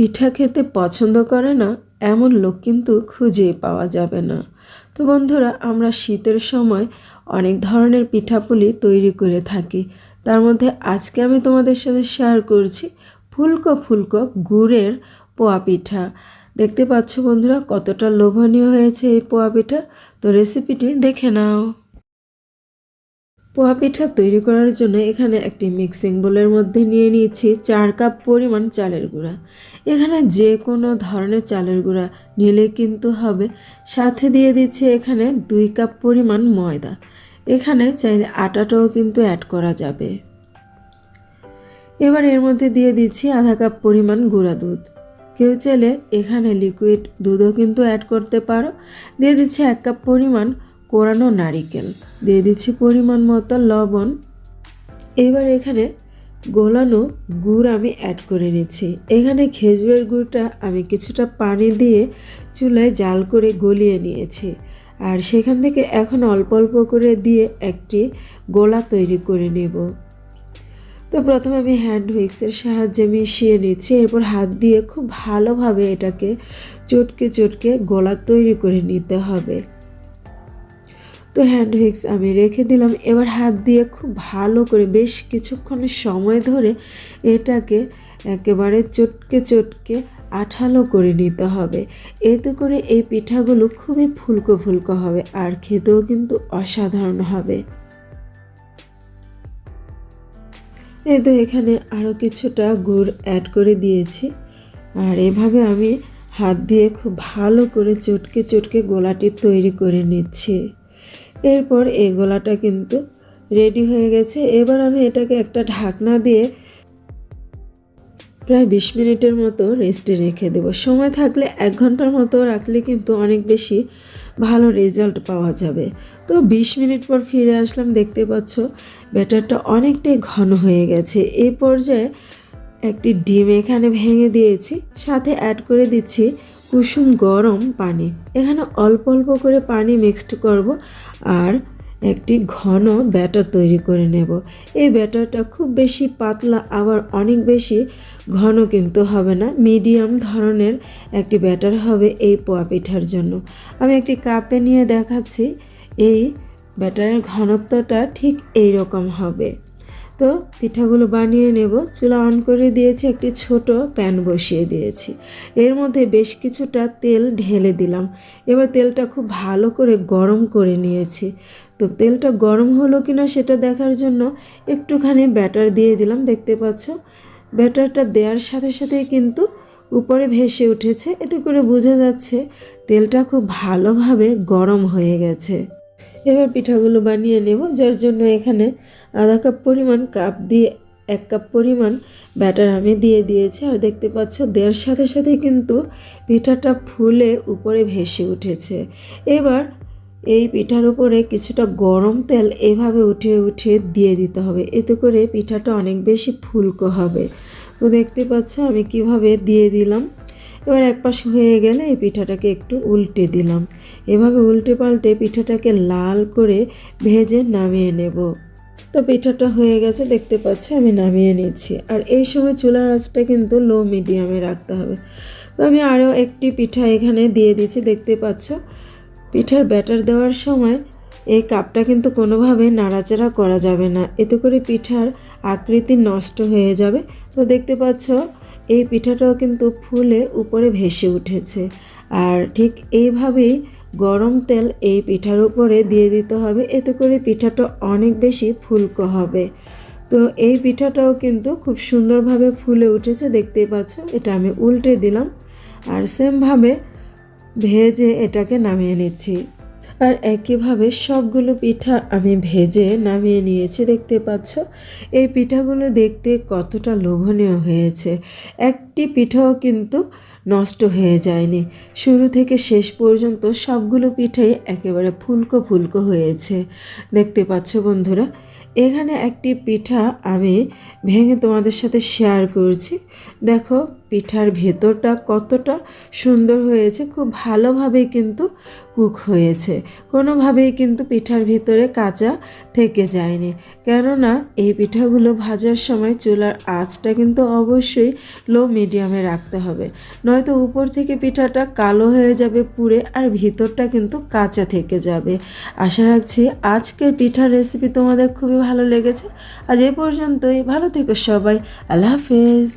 পিঠা খেতে পছন্দ করে না, এমন লোক কিন্তু খুঁজে পাওয়া যাবে না। তো বন্ধুরা, আমরা শীতের সময় অনেক ধরনের পিঠাপুলি তৈরি করে থাকি। তার মধ্যে আজকে আমি তোমাদের সাথে শেয়ার করছি ফুলকো ফুলকো গুড়ের পোয়া পিঠা। দেখতে পাচ্ছ বন্ধুরা, কতটা লোভনীয় হয়েছে এই পোয়া পিঠা। তো রেসিপিটি দেখে নাও। পোয়া পিঠা তৈরি করার জন্য এখানে একটি মিক্সিং বোলের মধ্যে নিয়ে নিয়েছি চার কাপ পরিমাণ চালের গুঁড়া। এখানে যে কোনো ধরনের চালের গুঁড়া নিলে কিন্তু হবে। সাথে দিয়ে দিচ্ছি এখানে দুই কাপ পরিমাণ ময়দা। এখানে চাইলে আটাটাও কিন্তু অ্যাড করা যাবে। এবার এর মধ্যে দিয়ে দিচ্ছি আধা কাপ পরিমাণ গুঁড়া দুধ। কেউ চাইলে এখানে লিকুইড দুধও কিন্তু অ্যাড করতে পারো। দিয়ে দিচ্ছি এক কাপ পরিমাণ কোরানো নারিকেল। দিয়ে দিচ্ছি পরিমাণ মতো লবণ। এবার এখানে গোলানো গুড় আমি অ্যাড করে নিচ্ছি। এখানে খেজুরের গুড়টা আমি কিছুটা পানি দিয়ে চুলায় জাল করে গলিয়ে নিয়েছি। আর সেখান থেকে এখন অল্প অল্প করে দিয়ে একটি গোলা তৈরি করে নেব। তো প্রথমে আমি হ্যান্ড হুইক্সের সাহায্যে মিশিয়ে নিচ্ছি। এরপর হাত দিয়ে খুব ভালোভাবে এটাকে চটকে চটকে গোলা তৈরি করে নিতে হবে। তো হ্যান্ড হুইক্স আমি রেখে দিলাম। এবার হাত দিয়ে খুব ভালো করে বেশ কিছুক্ষণ সময় ধরে এটাকে একেবারে চটকে চটকে আঠালো করে নিতে হবে। এতে করে এই পিঠাগুলো খুবই ফুলকো ফুলকো হবে আর খেতেও কিন্তু অসাধারণ হবে। এই তো এখানে আরও কিছুটা গুড় অ্যাড করে দিয়েছি। আর এভাবে আমি হাত দিয়ে খুব ভালো করে চটকে চটকে গোলাটি তৈরি করে নিচ্ছি। এরপর এই গোলাটা কিন্তু রেডি হয়ে গেছে। এবার আমি এটাকে একটা ঢাকনা দিয়ে প্রায় বিশ মিনিটের মতো রেস্টে রেখে দেব। সময় থাকলে এক ঘণ্টার মতো রাখলে কিন্তু অনেক বেশি ভালো রেজাল্ট পাওয়া যাবে। তো বিশ মিনিট পর ফিরে আসলাম, দেখতে পাচ্ছ ব্যাটারটা অনেকটাই ঘন হয়ে গেছে। এই পর্যায়ে একটি ডিম এখানে ভেঙে দিয়েছি, সাথে অ্যাড করে দিচ্ছি কুসুম গরম পানি। এখানে অল্প অল্প করে পানি মিক্সড করব আর একটি ঘন ব্যাটার তৈরি করে নেব। এই ব্যাটারটা খুব বেশি পাতলা, আবার অনেক বেশি ঘন কিন্তু হবে না। মিডিয়াম ধরনের একটি ব্যাটার হবে এই পোয়া পিঠার জন্য। আমি একটি কাপে নিয়ে দেখাচ্ছি। এই ব্যাটারের ঘনত্বটা ঠিক এই রকম হবে। তো পিঠাগুলো বানিয়ে নেব। চুলা অন করে দিয়েছি, একটি ছোট প্যান বসিয়ে দিয়েছি। এর মধ্যে বেশ কিছুটা তেল ঢেলে দিলাম। এবার তেলটা খুব ভালো করে গরম করে নিয়েছি। তো তেলটা গরম হলো কিনা সেটা দেখার জন্য একটুখানি ব্যাটার দিয়ে দিলাম, দেখতে পাচ্ছ? ব্যাটারটা দেওয়ার সাথে সাথে কিন্তু উপরে ভেসে উঠেছে। এতে করে বোঝা যাচ্ছে তেলটা খুব ভালোভাবে গরম হয়ে গেছে। এবার পিঠাগুলো বানিয়ে নেব, যার জন্য এখানে আধা কাপ পরিমাণ কাপ দিয়ে এক কাপ পরিমাণ ব্যাটার আমি দিয়ে দিয়েছি। আর দেখতে পাচ্ছ, দেওয়ার সাথে সাথে কিন্তু পিঠাটা ফুলে উপরে ভেসে উঠেছে। এবার এই পিঠার উপরে কিছুটা গরম তেল এভাবে উঠিয়ে উঠিয়ে দিয়ে দিতে হবে, এতে করে পিঠাটা অনেক বেশি ফুলকো হবে। তো দেখতে পাচ্ছ, আমি কীভাবে দিয়ে দিলাম। এবার এক পাশে হয়ে গেলে এই পিঠাটাকে একটু উল্টে দিলাম। এভাবে উল্টে পাল্টে পিঠাটাকে লাল করে ভেজে নামিয়ে নেব। তো পিঠাটা হয়ে গেছে, দেখতে পাচ্ছ আমি নামিয়ে নিচ্ছি আর এই সময় চুলার আঁচটা কিন্তু লো মিডিয়ামে রাখতে হবে। তো আমি আরও একটি পিঠা এখানে দিয়ে দিচ্ছি দেখতে পাচ্ছ? পিঠার ব্যাটার দেওয়ার সময় এই কাপটা কিন্তু কোনোভাবে নাড়াচাড়া করা যাবে না। এতে করে পিঠার আকৃতি নষ্ট হয়ে যাবে। তো দেখতে পাচ্ছ এই পিঠাটাও কিন্তু ফুলে উপরে ভেসে উঠেছে। আর ঠিক এইভাবেই গরম তেল এই পিঠার উপরে দিয়ে দিতে হবে। এতে করে পিঠাটা অনেক বেশি ফুলকো হবে। তো এই পিঠাটাও কিন্তু খুব সুন্দরভাবে ফুলে উঠেছে, দেখতেই পাচ্ছ। এটা আমি উল্টে দিলাম। আর সেমভাবে ভেজে এটাকে নামিয়ে নিচ্ছি। আর একইভাবে সবগুলো পিঠা আমি ভেজে নামিয়ে নিয়েছি, দেখতে পাচ্ছ? এই পিঠাগুলো দেখতে কতটা লোভনীয় হয়েছে। একটি পিঠাও কিন্তু নষ্ট হয়ে যায়নি। শুরু থেকে শেষ পর্যন্ত সবগুলো পিঠাই একেবারে ফুলকো ফুলকো হয়েছে। দেখতে পাচ্ছ বন্ধুরা, এখানে একটি পিঠা আমি ভেঙে তোমাদের সাথে শেয়ার করছি। দেখো, পিঠার ভেতরটা কতটা সুন্দর হয়েছে, খুব ভালোভাবেই কিন্তু কুক হয়েছে। কোনোভাবেই কিন্তু পিঠার ভিতরে কাঁচা থেকে যায়নি। কেননা, এই পিঠাগুলো ভাজার সময় চুলার আঁচটা কিন্তু অবশ্যই লো মিডিয়ামে রাখতে হবে। নয়তো উপর থেকে পিঠাটা কালো হয়ে যাবে পুড়ে আর ভিতরটা কিন্তু কাঁচা থেকে যাবে। আশা রাখছি আজকের পিঠার রেসিপি তোমাদের খুবই ভালো লেগেছে। আজ এ পর্যন্তই। ভালো থেকো সবাই। আল্লাহ হাফেজ।